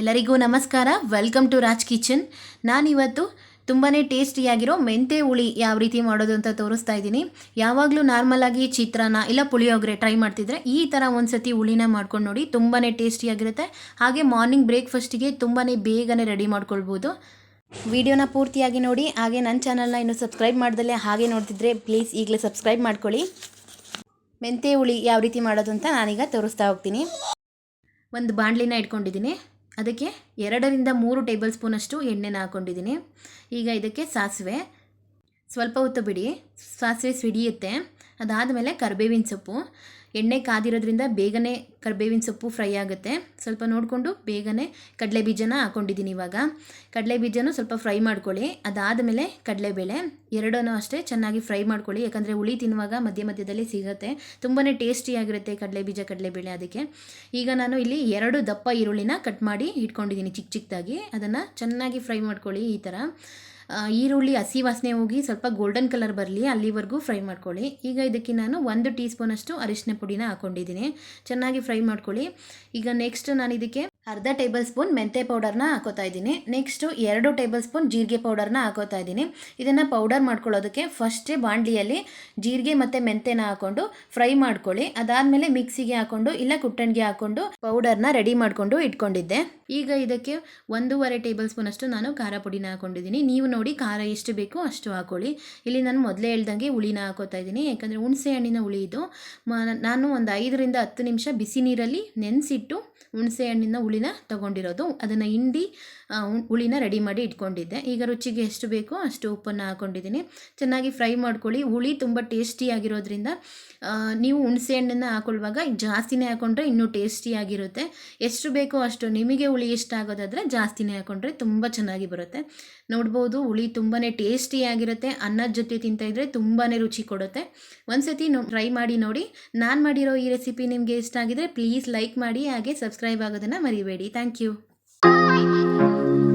ಎಲ್ಲರಿಗೂ ನಮಸ್ಕಾರ. Welcome to Raj kitchen ನಾನಿವತ್ತು ತುಂಬಾ ಟೇಸ್ಟಿಯಾಗಿರೋ ಮೆಂತೆ ಹುಳಿ ಯಾವ ರೀತಿ ಮಾಡೋದು ಅಂತ ತೋರಿಸ್ತಾ ಇದ್ದೀನಿ. ಯಾವಾಗಲೂ ನಾರ್ಮಲಾಗಿ ಚಿತ್ರಾನ್ನ ಇಲ್ಲ ಪುಳಿಯೋಗರೆ ಟ್ರೈ ಮಾಡ್ತಿದ್ರೆ ಈ ಥರ ಒಂದು ಸತಿ ಹುಳಿನ ಮಾಡ್ಕೊಂಡು ನೋಡಿ ತುಂಬಾ ಟೇಸ್ಟಿಯಾಗಿರುತ್ತೆ. ಹಾಗೆ ಮಾರ್ನಿಂಗ್ ಬ್ರೇಕ್ಫಾಸ್ಟಿಗೆ ತುಂಬಾ ಬೇಗನೆ ರೆಡಿ ಮಾಡ್ಕೊಳ್ಬೋದು. ವಿಡಿಯೋನ ಪೂರ್ತಿಯಾಗಿ ನೋಡಿ. ಹಾಗೆ ನನ್ನ ಚಾನಲ್ನ ಇನ್ನೂ ಸಬ್ಸ್ಕ್ರೈಬ್ ಮಾಡ್ದಲ್ಲೇ ಹಾಗೆ ನೋಡ್ತಿದ್ರೆ ಪ್ಲೀಸ್ ಈಗಲೇ ಸಬ್ಸ್ಕ್ರೈಬ್ ಮಾಡ್ಕೊಳ್ಳಿ. ಮೆಂತೆ ಹುಳಿ ಯಾವ ರೀತಿ ಮಾಡೋದು ಅಂತ ನಾನೀಗ ತೋರಿಸ್ತಾ ಹೋಗ್ತೀನಿ. ಒಂದು ಬಾಣಲಿನ ಇಟ್ಕೊಂಡಿದ್ದೀನಿ. ಅದಕ್ಕೆ ಎರಡರಿಂದ ಮೂರು ಟೇಬಲ್ ಸ್ಪೂನಷ್ಟು ಎಣ್ಣೆನ ಹಾಕ್ಕೊಂಡಿದ್ದೀನಿ. ಈಗ ಇದಕ್ಕೆ ಸಾಸಿವೆ. ಸ್ವಲ್ಪ ಹೊತ್ತು ಬಿಡಿ. ಸಾಸಿವೆ ಸಿಡಿಯುತ್ತೆ. ಅದಾದಮೇಲೆ ಕರಿಬೇವಿನ ಸೊಪ್ಪು. ಎಣ್ಣೆ ಕಾದಿರೋದ್ರಿಂದ ಬೇಗನೆ ಕರಿಬೇವಿನ ಸೊಪ್ಪು ಫ್ರೈ ಆಗುತ್ತೆ. ಸ್ವಲ್ಪ ನೋಡಿಕೊಂಡು ಬೇಗನೆ ಕಡಲೆ ಬೀಜನ ಹಾಕ್ಕೊಂಡಿದ್ದೀನಿ ಇವಾಗ. ಕಡಲೆ ಬೀಜನೂ ಸ್ವಲ್ಪ ಫ್ರೈ ಮಾಡ್ಕೊಳ್ಳಿ. ಅದಾದಮೇಲೆ ಕಡಲೆಬೇಳೆ. ಎರಡನ್ನೂ ಅಷ್ಟೇ ಚೆನ್ನಾಗಿ ಫ್ರೈ ಮಾಡ್ಕೊಳ್ಳಿ. ಯಾಕಂದರೆ ಹುಳಿ ತಿನ್ನುವಾಗ ಮಧ್ಯ ಮಧ್ಯದಲ್ಲಿ ಸಿಗುತ್ತೆ. ತುಂಬಾ ಟೇಸ್ಟಿಯಾಗಿರುತ್ತೆ ಕಡಲೆ ಬೀಜ, ಕಡಲೆಬೇಳೆ ಅದಕ್ಕೆ. ಈಗ ನಾನು ಇಲ್ಲಿ ಎರಡು ದಪ್ಪ ಈರುಳ್ಳಿನ ಕಟ್ ಮಾಡಿ ಇಟ್ಕೊಂಡಿದ್ದೀನಿ ಚಿಕ್ಕ ಚಿಕ್ಕದಾಗಿ ಅದನ್ನು ಚೆನ್ನಾಗಿ ಫ್ರೈ ಮಾಡ್ಕೊಳ್ಳಿ ಈ ಥರ ಈರುಳ್ಳಿ, ಹಸಿ ವಾಸನೆ ಹೋಗಿ ಸ್ವಲ್ಪ ಗೋಲ್ಡನ್ ಕಲರ್ ಬರಲಿ, ಅಲ್ಲಿವರೆಗೂ ಫ್ರೈ ಮಾಡ್ಕೊಳ್ಳಿ. ಈಗ ಇದಕ್ಕೆ ನಾನು ಒಂದು ಟೀ ಸ್ಪೂನಷ್ಟು ಅರಿಶಿನ ಪುಡಿನ ಹಾಕ್ಕೊಂಡಿದ್ದೀನಿ ಚೆನ್ನಾಗಿ ಫ್ರೈ ಮಾಡ್ಕೊಳ್ಳಿ. ಈಗ ನೆಕ್ಸ್ಟ್ ನಾನು ಇದಕ್ಕೆ ಅರ್ಧ ಟೇಬಲ್ ಸ್ಪೂನ್ ಮೆಂತೆ ಪೌಡರ್ನ ಹಾಕೋತಾ ಇದ್ದೀನಿ. ನೆಕ್ಸ್ಟು ಎರಡು ಟೇಬಲ್ ಸ್ಪೂನ್ ಜೀರಿಗೆ ಪೌಡರ್ನ ಹಾಕೋತಾ ಇದ್ದೀನಿ. ಇದನ್ನು ಪೌಡರ್ ಮಾಡ್ಕೊಳ್ಳೋದಕ್ಕೆ ಫಸ್ಟೇ ಬಾಣಲಿಯಲ್ಲಿ ಜೀರಿಗೆ ಮತ್ತು ಮೆಂತೆನ ಹಾಕೊಂಡು ಫ್ರೈ ಮಾಡ್ಕೊಳ್ಳಿ. ಅದಾದಮೇಲೆ ಮಿಕ್ಸಿಗೆ ಹಾಕೊಂಡು ಇಲ್ಲ ಕುಟ್ಟಣಿಗೆ ಹಾಕ್ಕೊಂಡು ಪೌಡರ್ನ ರೆಡಿ ಮಾಡಿಕೊಂಡು ಇಟ್ಕೊಂಡಿದ್ದೆ. ಈಗ ಇದಕ್ಕೆ ಒಂದೂವರೆ ಟೇಬಲ್ ಸ್ಪೂನ್ ಅಷ್ಟು ನಾನು ಖಾರ ಪುಡಿನ ಹಾಕೊಂಡಿದ್ದೀನಿ. ನೀವು ನೋಡಿ ಖಾರ ಎಷ್ಟು ಬೇಕೋ ಅಷ್ಟು ಹಾಕೊಳ್ಳಿ. ಇಲ್ಲಿ ನಾನು ಮೊದಲೇ ಹೇಳ್ದಂಗೆ ಹುಳಿನ ಹಾಕೋತಾ ಇದ್ದೀನಿ. ಯಾಕಂದರೆ ಹುಣಸೆ ಹಣ್ಣಿನ ಹುಳಿ ಇದು. ಮ- ನಾನು ಒಂದು ಐದರಿಂದ ಹತ್ತು ನಿಮಿಷ ಬಿಸಿ ನೀರಲ್ಲಿ ನೆನೆಸಿಟ್ಟು ಹುಣಸೆ ಹಣ್ಣಿನ ಹುಳಿನ ತಗೊಂಡಿರೋದು. ಅದನ್ನು ಹಿಂಡಿ ಹುಳಿನ ರೆಡಿ ಮಾಡಿ ಇಟ್ಕೊಂಡಿದ್ದೆ. ಈಗ ರುಚಿಗೆ ಎಷ್ಟು ಬೇಕೋ ಅಷ್ಟು ಉಪ್ಪನ್ನು ಹಾಕೊಂಡಿದ್ದೀನಿ. ಚೆನ್ನಾಗಿ ಫ್ರೈ ಮಾಡ್ಕೊಳ್ಳಿ. ಹುಳಿ ತುಂಬ ಟೇಸ್ಟಿಯಾಗಿರೋದ್ರಿಂದ ನೀವು ಹುಣಸೆ ಹಣ್ಣನ್ನು ಹಾಕೊಳ್ಳುವಾಗ ಜಾಸ್ತಿನೇ ಹಾಕೊಂಡ್ರೆ ಇನ್ನೂ ಟೇಸ್ಟಿಯಾಗಿರುತ್ತೆ ಎಷ್ಟು ಬೇಕೋ ಅಷ್ಟು ನಿಮಗೆ ಹುಳಿ ಇಷ್ಟ ಆಗೋದಾದರೆ ಜಾಸ್ತಿನೇ ಹಾಕೊಂಡ್ರೆ ತುಂಬ ಚೆನ್ನಾಗಿ ಬರುತ್ತೆ. ನೋಡ್ಬೋದು, ಹುಳಿ ತುಂಬಾ ಟೇಸ್ಟಿಯಾಗಿರುತ್ತೆ ಅನ್ನದ ಜೊತೆ ತಿಂತಾಯಿದ್ರೆ ತುಂಬಾ ರುಚಿ ಕೊಡುತ್ತೆ. ಒಂದ್ಸತಿ ನೋ ಟ್ರೈ ಮಾಡಿ ನೋಡಿ. ನಾನು ಮಾಡಿರೋ ಈ ರೆಸಿಪಿ ನಿಮಗೆ ಇಷ್ಟ ಆಗಿದ್ರೆ ಪ್ಲೀಸ್ ಲೈಕ್ ಮಾಡಿ, ಹಾಗೆ ಸಬ್ಸ್ಕ್ರೈಬ್ ಆಗೋದನ್ನು ಮರಿಬೇಡಿ. Thank you I, I,